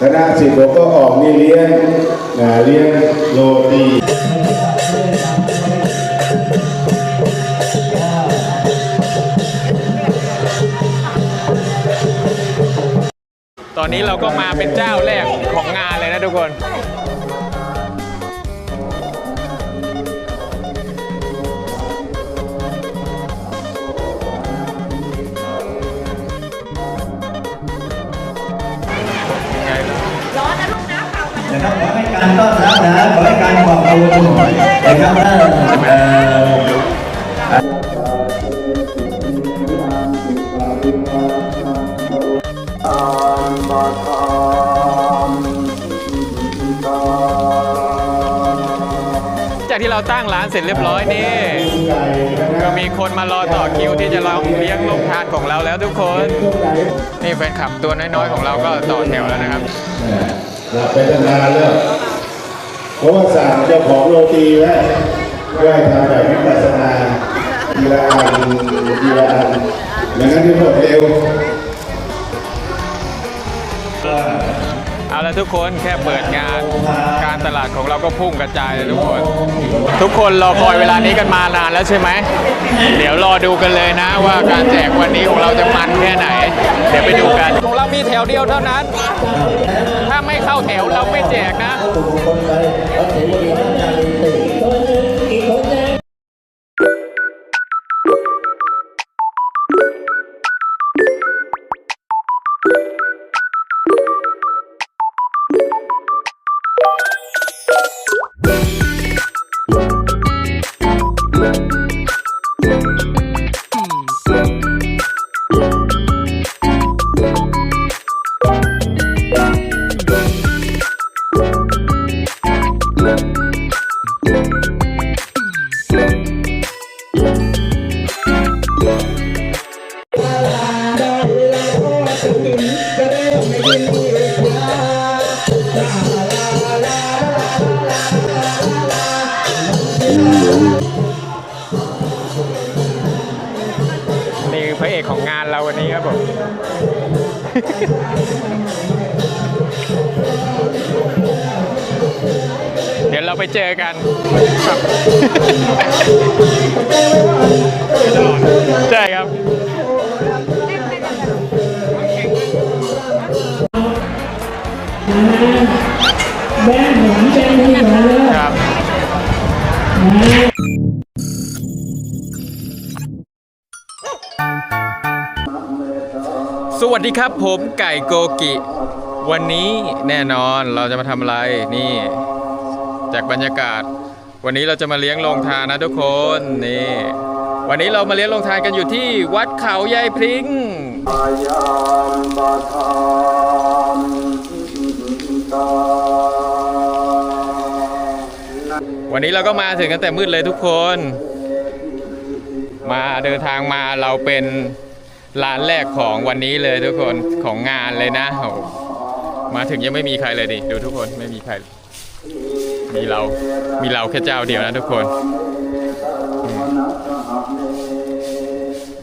คณะสิบผมก็ออกนี่เลี้ยงนะเลี้ยงโรตีตอนนี้เราก็มาเป็นเจ้าแรกของงานเลยนะทุกคน นะครับขอให้การต้อนรับนะขอให้การขอบคุณนะครับเอ่อจากที่เราตั้งร้านเสร็จเรียบร้อยนี่ก็มีคนมารอต่อคิวที่จะลองเลี้ยงลงทานของเราแล้วทุกคน นี่แฟนคลับตัวน้อยๆของเราก็ต่อแถวแล้วนะครับ หลับไปตั้งนานแล้วเพราะว่าสั่งเจ้าของโรตีไว้เพื่อให้ทำแบบวิปัสสนาทีละอันทีละอันอย่างนั้นที่หมดเร็ว เอาละทุกคนแค่เปิดงานการตลาดของเราก็พุ่งกระจายเลยทุกคน ทุกคนรอคอยเวลานี้กันมานานแล้วใช่ไหม เดี๋ยวรอดูกันเลยนะว่าการแจกวันนี้ของเราจะมันแค่ไหน เดี๋ยวไปดูกันของเรามีแถวเดียวเท่านั้น ถ้าไม่เข้าแถวเราไม่แจกนะ นี่คือพระเอกของงานเราวันนี้ครับผม เดี๋ยวเราไปเจอกันครับ ใช่ครับ แม่หมุนแม่หมุนมาเลยครับสวัสดีครับผมไก่โกกิ วันนี้แน่นอนเราจะมาทำอะไรนี่ จากบรรยากาศ วันนี้เราจะมาเลี้ยงโรงทานนะทุกคนนี่วันนี้เรามาเลี้ยงโรงทานกันอยู่ที่วัดเขายายพริ้งอายามบาธรรม วันนี้เราก็มาถึงกันแต่มืดเลยทุกคน มาเดินทางมาเราเป็นร้านแรกของวันนี้เลยทุกคนของงานเลยนะโอ้มาถึงยังไม่มีใครเลยดิดูทุกคนไม่มีใคร มีเรา มีเราแค่เจ้าเดียวนะทุกคน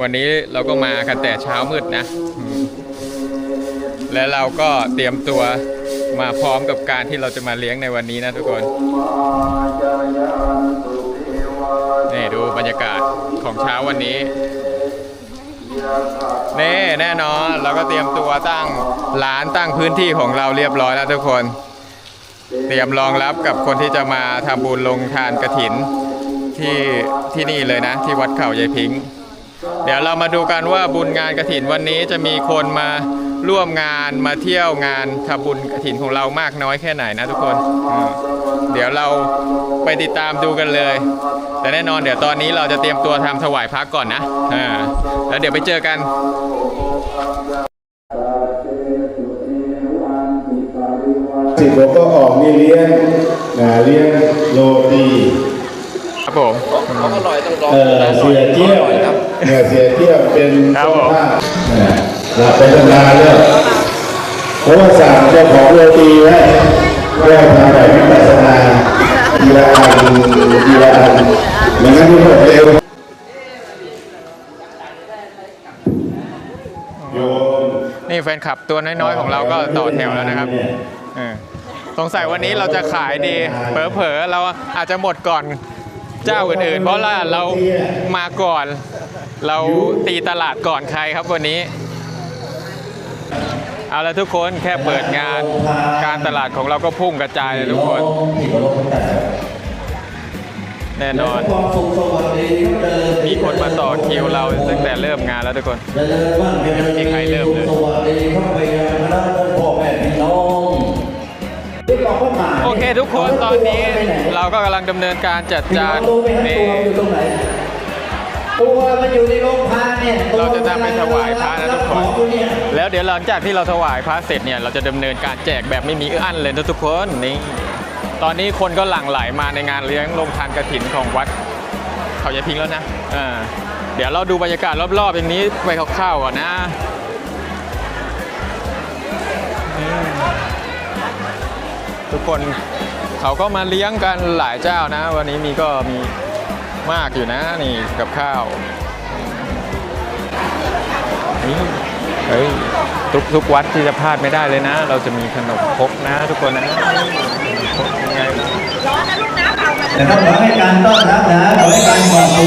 วันนี้เราก็มากันแต่เช้ามืดนะ และเราก็เตรียมตัวมาพร้อมกับการที่เราจะมาเลี้ยงในวันนี้นะทุกคน รยากาศของเช้าวันนี้นี่แน่นอนเราก็เตรียมตัวตั้งร้านตั้งพื้นที่ของเราเรียบร้อยแล้วทุกคน เตรียมรองรับกับคนที่จะมาทำบุญลงทานกระถินที่ที่นี่เลยนะ ที่วัดเขายายพิงเดี๋ยวเรามาดูกันว่าบุญงานกระถินวันนี้จะมีคนมาร่วมงานมาเที่ยวงานทำบุญกระถินของเรามากน้อยแค่ไหนนะทุกคนอ ดี๋ยวเราไปติดตามดูกันเลย แต่แน่นอนเดี๋ยวตอนนี้เราจะเตรียมตัวทำถวายพระก่อนนะอ่าแล้วเดี๋ยวไปเจอกันสิบผมก็ออกนี่เลี้ยงนะเลี้ยงโรตีครับผมเออเสียเจี้ยวเนี่ยเสียเจี้ยวเป็นครับผมเจ้าภาพนะหลับไปตั้งนานแล้วเพราะว่าสั่งเจ้าของโรตีไว้ เพื่อให้ทำแบบวิปัสสนาทีละอันทีละอันอย่างนั้นที่หมเร็วนี่แฟนคลับตัวน้อยๆของเราก็ต่อแถวแล้วนะครับสงสัยวันนี้เราจะขายดีเผลอๆเราอาจจะหมดก่อนเจ้าอื่นๆ เพราะว่าเรามาก่อน เราตีตลาดก่อนใครครับวันนี้ เอาละทุกคนแค่เปิดงานการตลาดของเราก็พุ่งกระจายเลยทุกคน แน่นอน มีคนมาต่อคิวเราตั้งแต่เริ่มงานแล้วทุกคนไม่มีใครเริ่มเลยโอเคทุกคนตอนนี้เราก็กำลังดำเนินการจัดจานมี ตัวอยู่ตรงไหนตัวมันอยู่ในโรงพาเนี่ยตัวเราจะนำไปถวายพระนะทุกคนของอยู่เนี่ยแล้วเดี๋ยวหลังจากที่เราถวายพระเสร็จเนี่ยเราจะดำเนินการแจกแบบไม่มีอั้นเลยนะทุกคนนี่ตอนนี้คนก็หลั่งไหลมาในงานเลี้ยงลงทานกระถินของวัดเขายายพิงแล้วนะอ่าเดี๋ยวเราดูบรรยากาศรอบๆอย่างนี้ไปคร่าวๆก่อนนะอืมทุกคนเขาก็มาเลี้ยงกันหลายเจ้านะ วันนี้มีก็มี มากอยู่นะนี่กับข้าวนี่เฮ้ยทุกทุกวัดที่จะพลาดไม่ได้เลยนะ เราจะมีขนมครกนะ ทุกคนนะครกยังไงนะครับขอให้การต้อนรับนะขอให้การขอบคุณ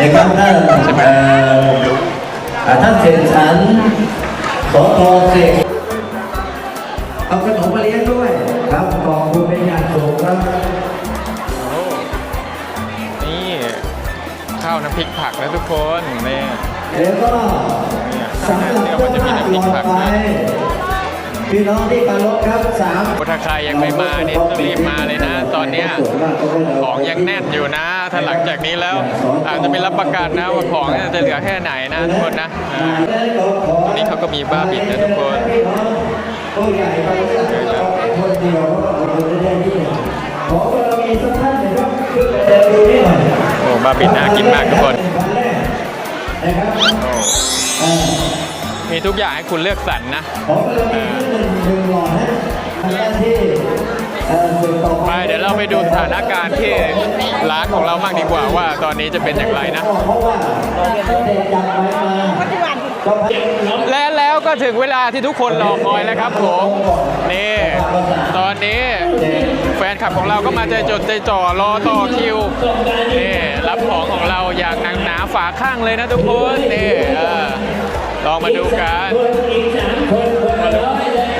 นะครับท่านเอ่ออ่าท่านเศรษฐันสอทอเสกเอาขนม พริกผักนะทุกคนนี่เดี๋ยวก็เนี่ยสำหรับเดี๋ยวเจ้ามันจะมีภาพน้ำพริกต่อผักไปนะพี่น้องที่เคารพครับสามถ้าใครยังไม่มานี่ต้องรีบมาเลยนะ ตอนเนี้ยของยังแน่นอยู่นะ ถ้าหลังจากนี้แล้วอาจจะไม่รับประกันนะว่าของเนี่ยจะเหลือแค่ไหนนะทุกคนนะอ่าตรงนี้เขาก็มีบ้าบินนะทุกคนผู้ใหญ่เราเลือกเอาคนเดียวเราจะได้ที่ขอบารมีสักท่านหนึ่งครับขึ้นไปเดินดูนี่หน่อย โอ้บ้าบินน่ากินมากทุกคนวันแรกนะครับโอ้เอ่อมีทุกอย่างให้คุณเลือกสรรนะขอบารมีท่านหนึ่งหนึ่งหล่อนะทำหน้าที่เอ่อสืบต่อไปเดี๋ยวเราไปดูสถานการณ์ที่ร้านของเรามากดีกว่าว่าตอนนี้จะเป็นอย่างไรนะเพราะว่าเด็กจากไปมาก็พยายามและแล้ว ก็ถึงเวลาที่ทุกคนรอคอยแล้วครับผมนี่ตอนนี้แฟนคลับของเราก็มาใจจดใจจ่อรอต่อคิวนี่รับของของเราอย่างหนังหนาฝาข้างเลยนะทุกคนนี่ลองมาดูกัน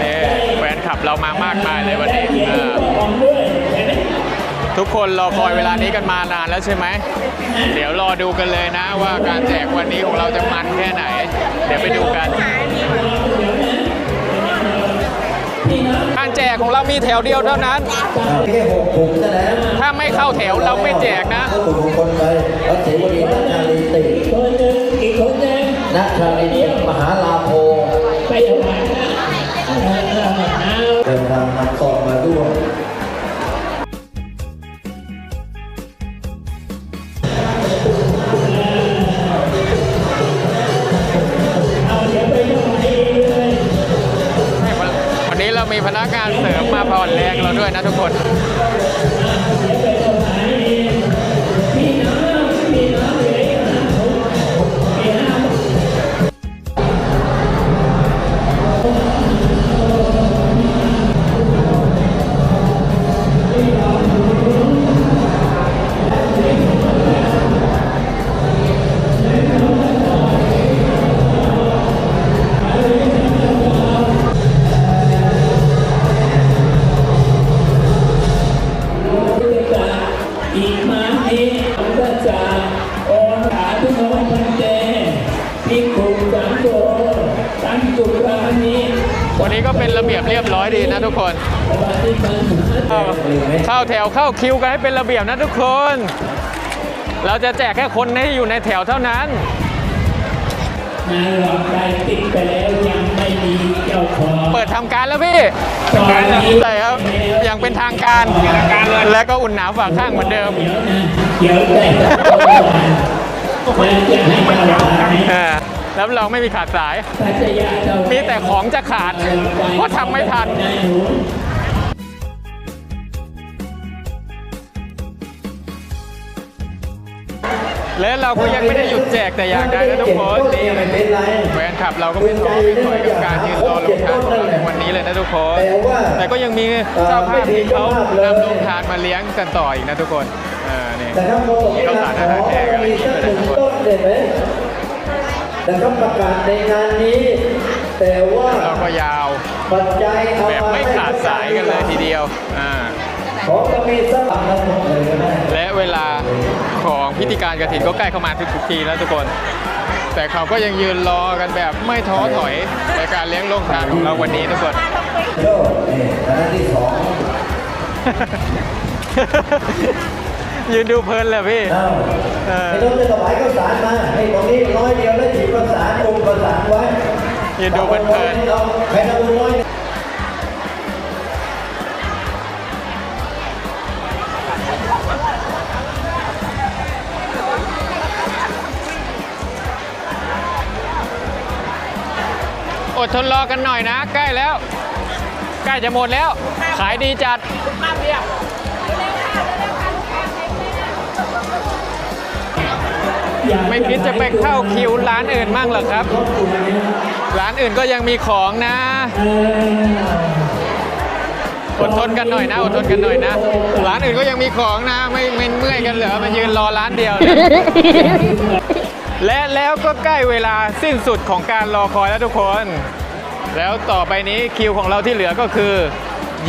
นี่แฟนคลับเรามามากมายเลยวันนี้ ทุกคนรอคอยเวลานี้กันมานานแล้วใช่ไหม เดี๋ยวรอดูกันเลยนะ ว่าการแจกวันนี้ของเราจะมันแค่ไหน เดี๋ยวไปดูกัน การแจกของเรามีแถวเดียวเท่านั้น แค่หกถุงเท่านั้นถ้าไม่เข้าแถวเราไม่แจกนะเข้าถุงคนไปวัดเสวรีนัชชาลีติคนหนึ่งอีกคนหนึ่งนัชชาลีติมหาลาโภไปถวายพระเออเออเอาเดินทางนำซองมาด้วย มีพนักงานเสริมมาผ่อนแรงเราด้วยนะทุกคน เข้าแถวเข้าคิวกันให้เป็นระเบียบนะทุกคน เราจะแจกแค่คนที่อยู่ในแถวเท่านั้นนายหลอดไฟติดไปแล้วยังไม่มีเจ้าของ เปิดทำการแล้วพี่ตอนนี้ใช่ครับอย่างเป็นทางการและก็อุ่นหนาวฝากข้างเหมือนเดิม เดี๋ยวนะเดี๋ยวแต่มันจะให้เราไหมเออแล้วเราไม่มีขาดสายปัจจยาเรามีแต่ของจะขาด เพราะทำไม่ทัน และเราก็ยังไม่ได้หยุดแจกแต่อย่างใดนะทุกคนนี่ไม่เป็นไรแฟนคลับเราก็ไม่ท้อไม่ถอยกับการนะทุกคนแต่ว่าแต่ก็ยังมีเจ้าภาพที่เขานำโรงทานมาเลี้ยงกันต่ออีกนะทุกคนอ่านี่แต่ถ้าโมตกนี้ข้าวสารอาหารแห้งอะไรมีอย่างสักเงี้ยหนึ่งทุกคนต้นเด็ดไหมแต่ก็ประกาศในงานนี้ แต่ว่าเราก็ยาวปัจจัยเอาแบบไม่ขาดสายกันเลยทีเดียวอ่า และเวลาของพิธีการกระถินก็ใกล้เข้ามาทุกๆทีแล้วทุกคน แต่เขาก็ยังยืนรอกันแบบไม่ท้อถอยในการเลี้ยงโรงทานของเราวันนี้ทุกคนโจ้นี่คณะที่สองยืนดูเพลินเลยพี่เอ้าเออไม่ต้องจะถวายข้าวสารมาให้ตรงนี้ร้อยเดียวแล้วฉีดข้าวสารองค์ข้าวสารไว้ยืนดูเพลินเอาใครทำบุญน้ อดทนรอกันหน่อยนะ ใกล้แล้ว ใกล้จะหมดแล้ว ขายดีจัดไม่คิดจะไปเข้าคิวร้านอื่นมั่งหรอครับ ร้านอื่นก็ยังมีของนะ อดทนกันหน่อยนะ อดทนกันหน่อยนะ ร้านอื่นก็ยังมีของนะ ไม่เมื่อยกันเหรอมายืนรอร้านเดียว และแล้วก็ใกล้เวลาสิ้นสุดของการรอคอยแล้วทุกคน แล้วต่อไปนี้คิวของเราที่เหลือก็คือ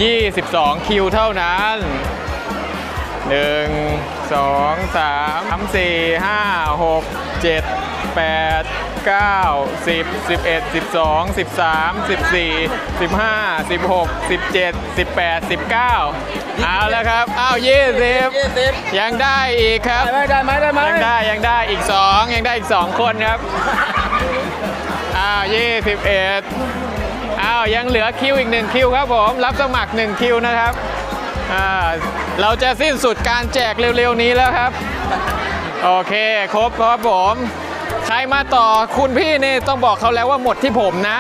22 คิวเท่านั้น 1 2 3 4 5 6 7 8 9 10 11 12 13 14 15 16 17 18 19 เอาแล้วครับอ้าว20 ยังได้อีกครับ ได้ไหมได้ไหมยังได้ยังได้อีก 2 ยังได้อีก 2 คนครับอ้าว21อ้าวยังเหลือคิวอีก 1 คิวครับผม รับสมัคร 1 คิวนะครับอ่าเราจะสิ้นสุดการแจกเร็วๆนี้แล้วครับ โอเค ครบครับผม ใครมาต่อคุณพี่นี่ต้องบอกเขาแล้วว่าหมดที่ผมนะ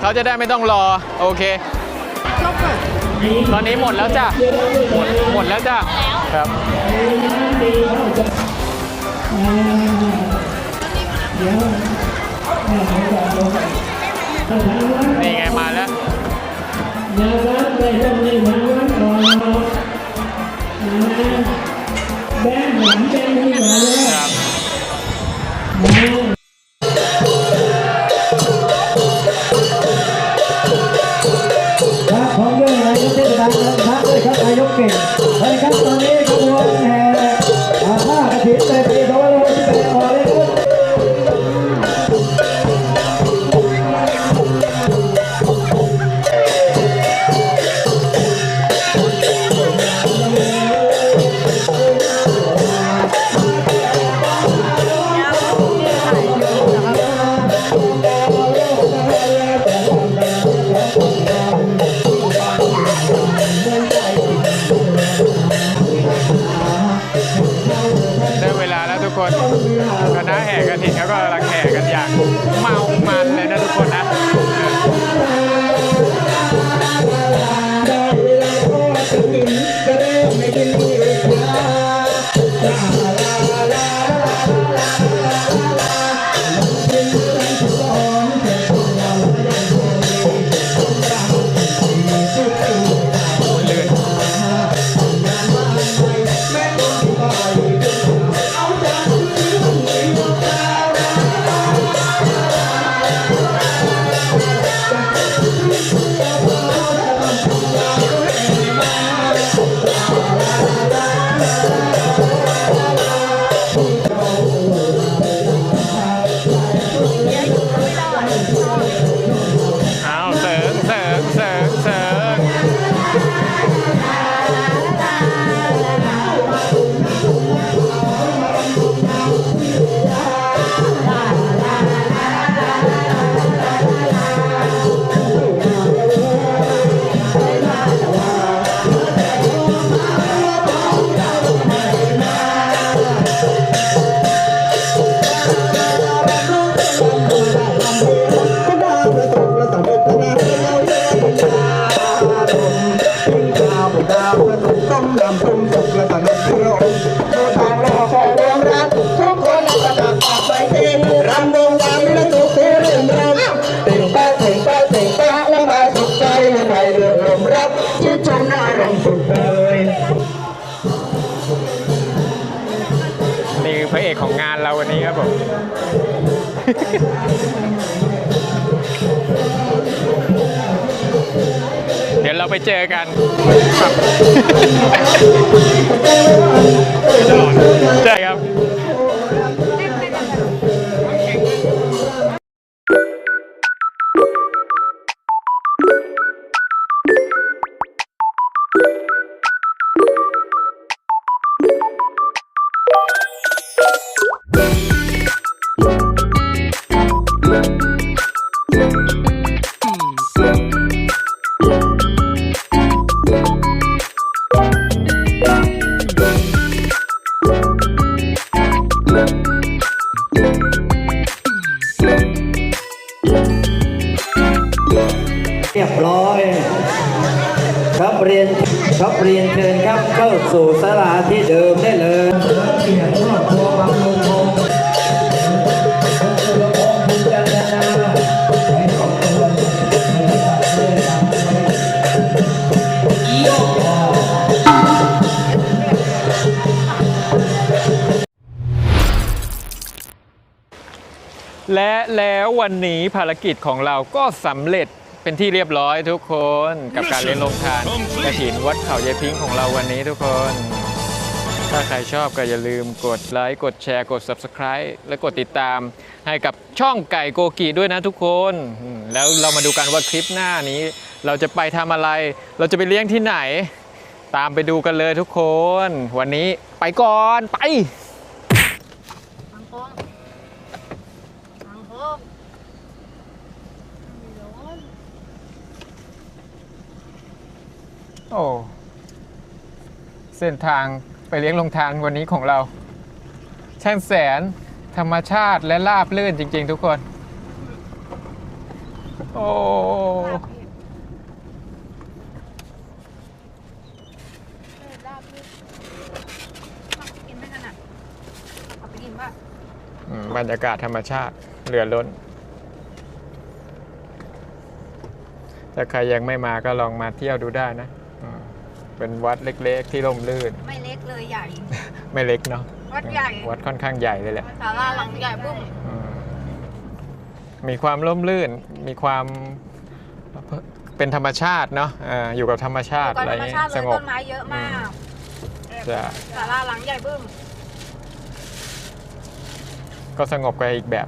เขาจะได้ไม่ต้องรอ โอเค ตอนนี้หมดแล้วจ้ะ หมดหมดแล้วจ้ะ ครับ นี่ไงมาแล้ว ครับได้ เดี๋ยวเราไปเจอกันครับใช่ครับ และแล้ววันนี้ภารกิจของเราก็สำเร็จเป็นที่เรียบร้อยทุกคนกับการเลี้ยงลงทานกระถินวัดเขายายพิงค์ของเราวันนี้ทุกคน ถ้าใครชอบก็อย่าลืมกดไลค์กดแชร์กด Subscribe และกดติดตามให้กับช่องไก่โกกีด้วยนะทุกคน แล้วเรามาดูกันว่าคลิปหน้านี้ เราจะไปทำอะไร เราจะไปเลี้ยงที่ไหน ตามไปดูกันเลยทุกคน วันนี้ไปก่อนไป ทางโค้งทางโค้งไม่ร้อน โอ้ เส้นทางไปเลี้ยงลงทานวันนี้ของเรา ช่างแสนธรรมชาติและราบลื่นจริง ๆ ทุกคน โอ้เออลาบลื่นเอาไปกินไม่ถนัดเอาไปกินป่ะอืมบรรยากาศธรรมชาติเหลือล้น ถ้าใครยังไม่มาก็ลองมาเที่ยวดูได้นะอืม เป็นวัดเล็กๆที่ร่มรื่น ไม่เล็กเลยใหญ่ ไม่เล็กเนาะวัดใหญ่ วัดค่อนข้างใหญ่เลยแหละศาลาหลังใหญ่บุ้มอืมมีความร่มรื่น มีความเป็นธรรมชาติเนาะเอ่ออยู่กับธรรมชาติก่อนอะไรธรรมเงี้ชายติเลสยงต้บ นไม้เยอะมากจะศาลาหลังใหญ่บึ้มก็สงบกันอีกแบบ